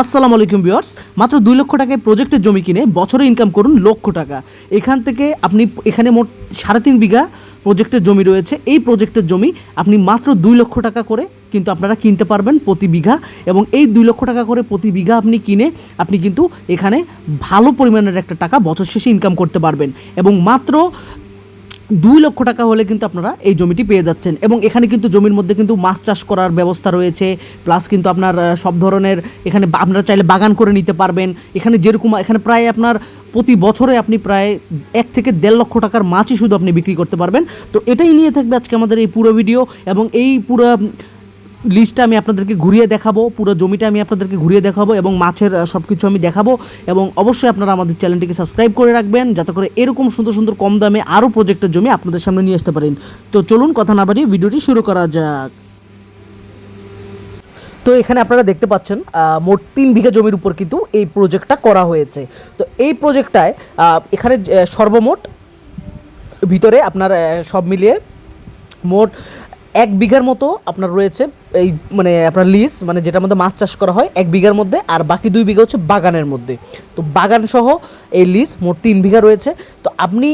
আসসালামু আলাইকুম ভিউয়ার্স। মাত্র দুই লক্ষ টাকায় প্রজেক্টের জমি কিনে বছরে ইনকাম করুন লক্ষ টাকা। এখান থেকে আপনি এখানে মোট সাড়ে তিন বিঘা প্রজেক্টের জমি রয়েছে। এই প্রজেক্টের জমি আপনি মাত্র দুই লক্ষ টাকা করে কিন্তু আপনারা কিনতে পারবেন প্রতি বিঘা এবং এই দুই লক্ষ টাকা করে প্রতি বিঘা আপনি কিনে আপনি কিন্তু এখানে ভালো পরিমাণের একটা টাকা বছর শেষে ইনকাম করতে পারবেন। এবং মাত্র দুই লক্ষ টাকা হলে কিন্তু আপনারা এই জমিটি পেয়ে যাচ্ছেন। এবং এখানে কিন্তু জমির মধ্যে কিন্তু মাছ চাষ করার ব্যবস্থা রয়েছে। প্লাস কিন্তু আপনার সব ধরনের এখানে আপনারা চাইলে বাগান করে নিতে পারবেন। এখানে যেরকম, এখানে প্রায় আপনার প্রতি বছরে আপনি প্রায় এক থেকে দেড় লক্ষ টাকার মাছই শুধু আপনি বিক্রি করতে পারবেন। তো এটাই নিয়ে থাকবে আজকে আমাদের এই পুরো ভিডিও এবং এই পুরো লিস্টটা আমি আপনাদেরকে ঘুরিয়ে দেখাবো, পুরো জমিটা আমি আপনাদেরকে ঘুরিয়ে দেখাবো এবং মাছের সব কিছু আমি দেখাবো এবং অবশ্যই আপনারা আমাদের চ্যানেলটিকে সাবস্ক্রাইব করে রাখবেন যাতে করে এরকম সুন্দর সুন্দর কম দামে আরও প্রজেক্টের জমি আপনাদের সামনে নিয়ে আসতে পারেন। তো চলুন কথা না বাড়িয়ে ভিডিওটি শুরু করা যাক। তো এখানে আপনারা দেখতে পাচ্ছেন মোট তিন বিঘা জমির উপর কিন্তু এই প্রজেক্টটা করা হয়েছে। তো এই প্রজেক্টটায় এখানে সর্বমোট ভিতরে আপনার সব মিলিয়ে মোট এক বিঘার মতো আপনার রয়েছে এই মানে আপনার লিজ মানে যেটার মধ্যে মাছ চাষ করা হয় এক বিঘার মধ্যে, আর বাকি দুই বিঘা হচ্ছে বাগানের মধ্যে। তো বাগান সহ এই লিজ মোট তিন বিঘা রয়েছে। তো আপনি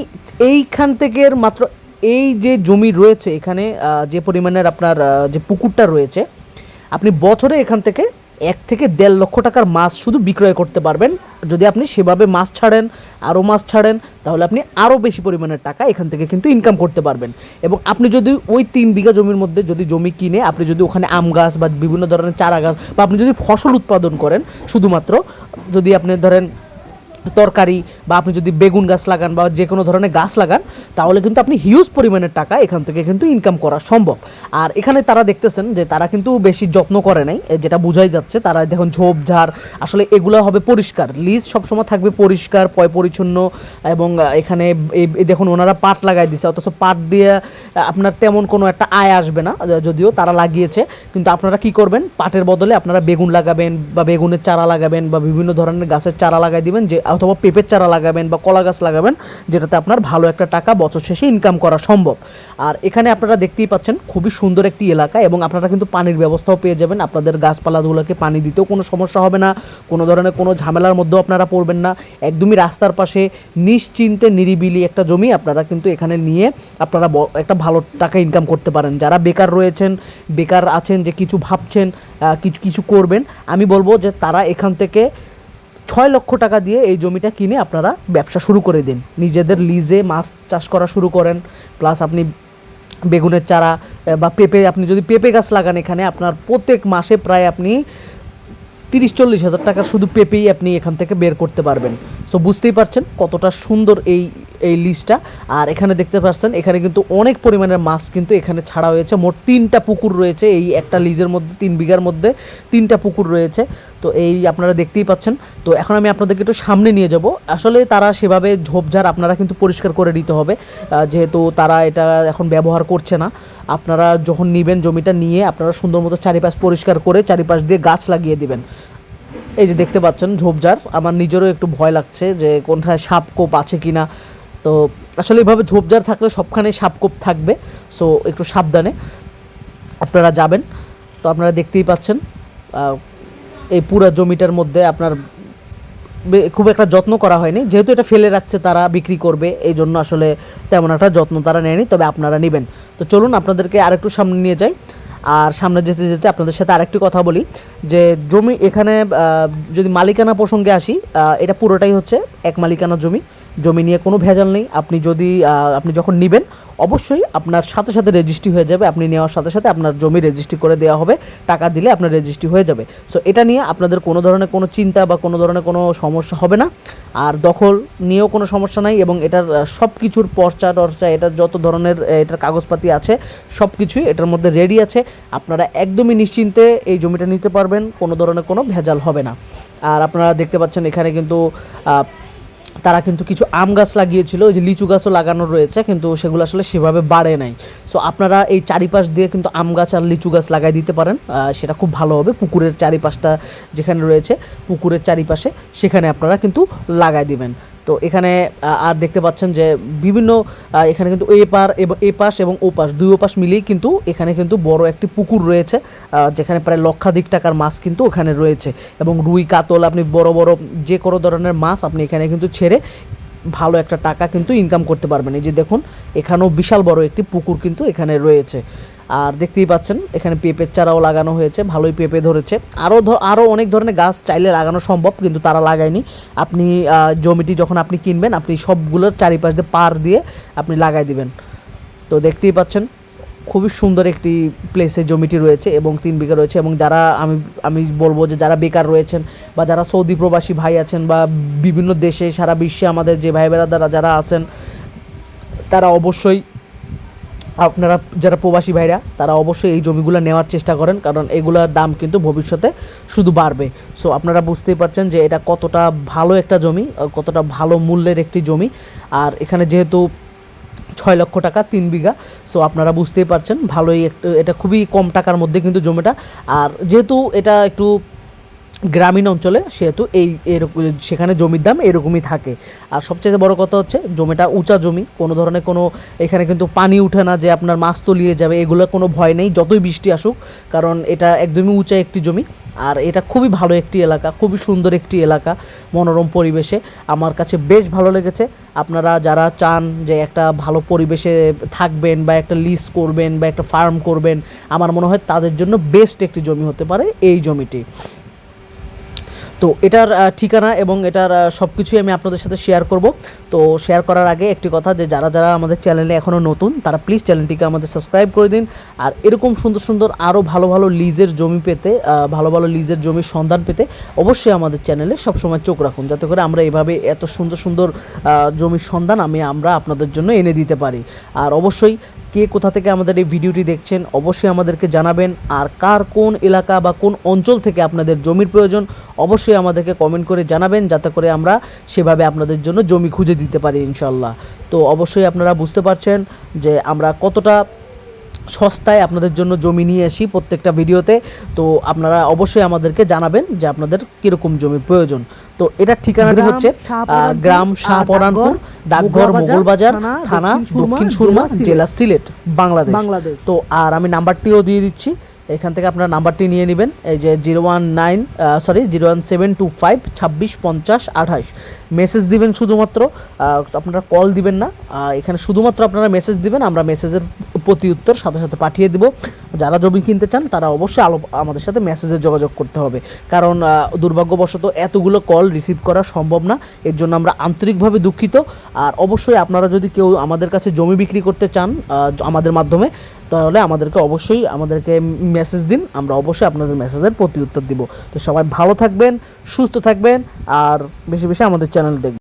এইখান থেকে মাত্র এই যে জমি রয়েছে এখানে যে পরিমাণের আপনার যে পুকুরটা রয়েছে, আপনি বছরে এখান থেকে এক থেকে দেড় লক্ষ টাকার মাছ শুধু বিক্রয় করতে পারবেন। যদি আপনি সেভাবে মাছ ছাড়েন, আরও মাছ ছাড়েন, তাহলে আপনি আরও বেশি পরিমাণের টাকা এখান থেকে কিন্তু ইনকাম করতে পারবেন। এবং আপনি যদি ওই তিন বিঘা জমির মধ্যে যদি জমি কিনে, আপনি যদি ওখানে আম গাছ বা বিভিন্ন ধরনের চারা গাছ বা আপনি যদি ফসল উৎপাদন করেন, শুধুমাত্র যদি আপনি ধরেন তরকারি বা আপনি যদি বেগুন গাছ লাগান বা যে কোনো ধরনের গাছ লাগান, তাহলে কিন্তু আপনি হিউজ পরিমাণের টাকা এখান থেকে কিন্তু ইনকাম করা সম্ভব। আর এখানে তারা দেখতেছেন যে তারা কিন্তু বেশি যত্ন করে নাই যেটা বোঝাই যাচ্ছে, তারা দেখুন ঝোপঝাড় আসলে এগুলো হবে পরিষ্কার। লিজ সবসময় থাকবে পরিষ্কার, পয় পরিচ্ছন্ন এবং এখানে দেখুন ওনারা পাট লাগাই দিছে, অথচ পাট দিয়ে আপনার তেমন কোনো একটা আয় আসবে না যদিও তারা লাগিয়েছে। কিন্তু আপনারা কি করবেন? পাটের বদলে আপনারা বেগুন লাগাবেন বা বেগুনের চারা লাগাবেন বা বিভিন্ন ধরনের গাছের চারা লাগাই দিবেন, যে, অথবা পেঁপের চারা লাগাবেন বা কলা গাছ লাগাবেন, যেটাতে আপনার ভালো একটা টাকা বছর শেষে ইনকাম করা সম্ভব। আর এখানে আপনারা দেখতেই পাচ্ছেন, খুবই সুন্দর একটি এলাকা এবং আপনারা কিন্তু পানির ব্যবস্থাও পেয়ে যাবেন। আপনাদের গাছপালাগুলোকে পানি দিতেও কোনো সমস্যা হবে না। কোনো ধরনের কোনো ঝামেলার মধ্যেও আপনারা পড়বেন না। একদমই রাস্তার পাশে নিশ্চিন্তে নিরিবিলি একটা জমি আপনারা কিন্তু এখানে নিয়ে আপনারা একটা ভালো টাকা ইনকাম করতে পারেন। যারা বেকার রয়েছেন, বেকার আছেন যে কিছু ভাবছেন কিছু কিছু করবেন, আমি বলব যে তারা এখান থেকে ছয় লক্ষ টাকা দিয়ে এই জমিটা কিনে আপনারা ব্যবসা শুরু করে দিন। নিজেদের লিজে মাছ চাষ করা শুরু করেন প্লাস আপনি বেগুনের চারা বা পেঁপে, আপনি যদি পেঁপে গাছ লাগান এখানে, আপনার প্রত্যেক মাসে প্রায় আপনি তিরিশ চল্লিশ হাজার টাকা শুধু পেঁপেই আপনি এখান থেকে বের করতে পারবেন। সো বুঝতেই পারছেন কতটা সুন্দর এই এই লিস্টটা আর এখানে দেখতে পাচ্ছেন, এখানে কিন্তু অনেক পরিমাণের মাছ কিন্তু এখানে ছাড়া হয়েছে। মোট তিনটা পুকুর রয়েছে এই একটা লিজের মধ্যে, তিন বিঘার মধ্যে তিনটা পুকুর রয়েছে। তো এই আপনারা দেখতেই পাচ্ছেন। তো এখন আমি আপনাদেরকে একটু সামনে নিয়ে যাব। আসলে তারা সেভাবে ঝোপঝাড় আপনারা কিন্তু পরিষ্কার করে দিতে হবে। যেহেতু তারা এটা এখন ব্যবহার করছে না। আপনারা যখন নেবেন জমিটা নিয়ে আপনারা সুন্দর মতো চারিপাশ পরিষ্কার করে চারিপাশ দিয়ে গাছ লাগিয়ে দিবেন। এই যে দেখতে পাচ্ছেন ঝোপঝাড়, আমার নিজেরও একটু ভয় লাগছে যে কোনটায় সাপকোপ আছে কি না তো আসলে এভাবে ঝোপঝাড় থাকলে সবখানে সাপকোপ থাকবে সো একটু সাবধানে আপনারা যাবেন। তো আপনারা দেখতেই পাচ্ছেন এই পুরা জমিটার মধ্যে আপনার খুব একটা যত্ন করা হয়নি। যেহেতু এটা ফেলে রাখছে তারা বিক্রি করবে, এই জন্য আসলে তেমন একটা যত্ন তারা নেয়নি, তবে আপনারা নেবেন। তো চলুন আপনাদেরকে আরেকটু সামনে নিয়ে যাই। আর সামনে যেতে যেতে আপনাদের সাথে আরেকটি কথা বলি, যে জমি এখানে যদি মালিকানা প্রসঙ্গে আসি এটা পুরোটাই হচ্ছে এক মালিকানা জমি। জমি নিয়ে কোনো ভেজাল নেই। আপনি যদি আপনি যখন নেবেন অবশ্যই আপনার সাথে সাথে রেজিস্ট্রি হয়ে যাবে। আপনি নেওয়ার সাথে সাথে আপনার জমি রেজিস্ট্রি করে দেওয়া হবে। টাকা দিলে আপনার রেজিস্ট্রি হয়ে যাবে। সো এটা নিয়ে আপনাদের কোনো ধরনের কোনো চিন্তা বা কোনো ধরনের কোনো সমস্যা হবে না। আর দখল নিয়েও কোনো সমস্যা নাই এবং এটার সব কিছুর পর্চা টর্চা, এটার যত ধরনের এটার কাগজপাতি আছে সব কিছুই এটার মধ্যে রেডি আছে। আপনারা একদমই নিশ্চিন্তে এই জমিটা নিতে পারবেন। কোনো ধরনের কোনো ভেজাল হবে না। আর আপনারা দেখতে পাচ্ছেন এখানে কিন্তু তারা কিন্তু কিছু আম গাছ লাগিয়েছিল, ওই যে লিচু গাছও লাগানো রয়েছে, কিন্তু সেগুলো আসলে সেভাবে বাড়ে নাই। সো আপনারা এই চারিপাশ দিয়ে কিন্তু আম গাছ আর লিচু গাছ লাগাই দিতে পারেন। সেটা খুব ভালো হবে। পুকুরের চারিপাশটা যেখানে রয়েছে, পুকুরের চারিপাশে সেখানে আপনারা কিন্তু লাগাই দিবেন। তো এখানে আর দেখতে পাচ্ছেন যে বিভিন্ন এখানে কিন্তু এ পার, এবং, এ পাশ এবং ও পাশ, দুই পাশ মিলিয়ে কিন্তু এখানে কিন্তু বড় একটি পুকুর রয়েছে যেখানে প্রায় লক্ষাধিক টাকার মাছ কিন্তু ওখানে রয়েছে এবং রুই, কাতল, আপনি বড় বড় যে কোনো ধরনের মাছ আপনি এখানে কিন্তু ছেড়ে ভালো একটা টাকা কিন্তু ইনকাম করতে পারবেন। এই যে দেখুন, এখানেও বিশাল বড় একটি পুকুর কিন্তু এখানে রয়েছে। আর দেখতেই পাচ্ছেন, এখানে পেঁপের চারাও লাগানো হয়েছে, ভালোই পেঁপে ধরেছে। আরও আরও অনেক ধরনের গাছ চাইলে লাগানো সম্ভব, কিন্তু তারা লাগায়নি। আপনি জমিটি যখন আপনি কিনবেন, আপনি সবগুলোর চারিপাশ দিয়ে পার দিয়ে আপনি লাগাই দিবেন। তো দেখতেই পাচ্ছেন, খুবই সুন্দর একটি প্লেসে জমিটি রয়েছে এবং তিন বিঘা রয়েছে এবং যারা, আমি আমি বলব যে যারা বেকার রয়েছেন বা যারা সৌদি প্রবাসী ভাই আছেন বা বিভিন্ন দেশে, সারা বিশ্বে আমাদের যে ভাই বেড়াদারা যারা আছেন, তারা অবশ্যই আপনারা যারা প্রবাসী ভাইরা, তারা অবশ্যই এই জমিগুলো নেওয়ার চেষ্টা করেন, কারণ এগুলোর দাম কিন্তু ভবিষ্যতে শুধু বাড়বে। সো আপনারা বুঝতেই পারছেন যে এটা কতটা ভালো একটা জমি কতটা ভালো মূল্যের একটি জমি। আর এখানে যেহেতু ছয় লক্ষ টাকা, তিন বিঘা সো আপনারা বুঝতেই পারছেন, ভালোই একটু, এটা খুবই কম টাকার মধ্যে কিন্তু জমিটা। আর যেহেতু এটা একটু গ্রামীণ অঞ্চলে সেহেতু এই এরকম সেখানে জমির দাম এরকমই থাকে। আর সবচেয়ে বড় কথা হচ্ছে জমিটা উঁচা জমি, কোনো ধরনের কোনো এখানে কিন্তু পানি উঠে না যে আপনার মাছ তলিয়ে যাবে, এগুলো কোনো ভয় নেই, যতই বৃষ্টি আসুক, কারণ এটা একদমই উঁচা একটি জমি। আর এটা খুবই ভালো একটি এলাকা, খুবই সুন্দর একটি এলাকা, মনোরম পরিবেশে। আমার কাছে বেশ ভালো লেগেছে। আপনারা যারা চান যে একটা ভালো পরিবেশে থাকবেন বা একটা লিজ করবেন বা একটা ফার্ম করবেন, আমার মনে হয় তাদের জন্য বেস্ট একটি জমি হতে পারে এই জমিটি। তো এটার ঠিকানা এবং এটার সব কিছুই আমি আপনাদের সাথে শেয়ার করব। তো শেয়ার করার আগে একটি কথা যে, যারা যারা আমাদের চ্যানেলে এখনও নতুন, তারা প্লিজ চ্যানেলটিকে আমাদের সাবস্ক্রাইব করে দিন। আর এরকম সুন্দর সুন্দর আরও ভালো ভালো লিজের জমি পেতে ভালো ভালো লিজের জমির সন্ধান পেতে অবশ্যই আমাদের চ্যানেলে সবসময় চোখ রাখুন। যাতে করে আমরা এভাবে এত সুন্দর সুন্দর জমির সন্ধান আমি, আমরা আপনাদের জন্য এনে দিতে পারি। আর অবশ্যই কে কোথা থেকে আমাদের এই ভিডিওটি দেখছেন অবশ্যই আমাদেরকে জানাবেন। আর কার কোন এলাকা বা কোন অঞ্চল থেকে আপনাদের জমির প্রয়োজন অবশ্যই আমাদেরকে কমেন্ট করে জানাবেন, যাতে করে আমরা সেভাবে আপনাদের জন্য জমি খুঁজে দিতে পারি ইনশাল্লাহ তো অবশ্যই আপনারা বুঝতে পারছেন যে আমরা কতটা সস্তায় আপনাদের জন্য জমি নিয়ে আসি প্রত্যেকটা ভিডিওতে। তো আপনারা অবশ্যই আমাদেরকে জানাবেন যে আপনাদের কীরকম জমি প্রয়োজন। তো এটার ঠিকানাটি হচ্ছে গ্রাম শাহপরানপুর ডাকঘর মোগলবাজার, থানা, দক্ষিণ সুরমা, জেলা সিলেট। বাংলাদেশ। বাংলাদেশ। তো আর আমি নাম্বারটিও দিয়ে দিচ্ছি এখান থেকে আপনারা নাম্বারটি নিয়ে নেবেন এই যে zero one nine sorry zero one seven two five ছাব্বিশ পঞ্চাশ আঠাশ। মেসেজ দিবেন শুধুমাত্র আপনারা কল দিবেন না। এখানে শুধুমাত্র আপনারা মেসেজ দিবেন, আমরা মেসেজের প্রতি উত্তর সাথে সাথে পাঠিয়ে দিব। যারা জমি কিনতে চান, তারা অবশ্যই আলো আমাদের সাথে মেসেজে যোগাযোগ করতে হবে। কারণ দুর্ভাগ্যবশত এতগুলো কল রিসিভ করা সম্ভব না। এর জন্য আমরা আন্তরিকভাবে দুঃখিত। আর অবশ্যই আপনারা যদি কেউ আমাদের কাছে জমি বিক্রি করতে চান আমাদের মাধ্যমে, তাহলে আমাদেরকে অবশ্যই আমাদেরকে মেসেজ দিন। আমরা অবশ্যই আপনাদের মেসেজের প্রতি উত্তর দিব। তো সবাই ভালো থাকবেন, সুস্থ থাকবেন, আর বেশি বেশি আমাদের চ্যানেল দেখবেন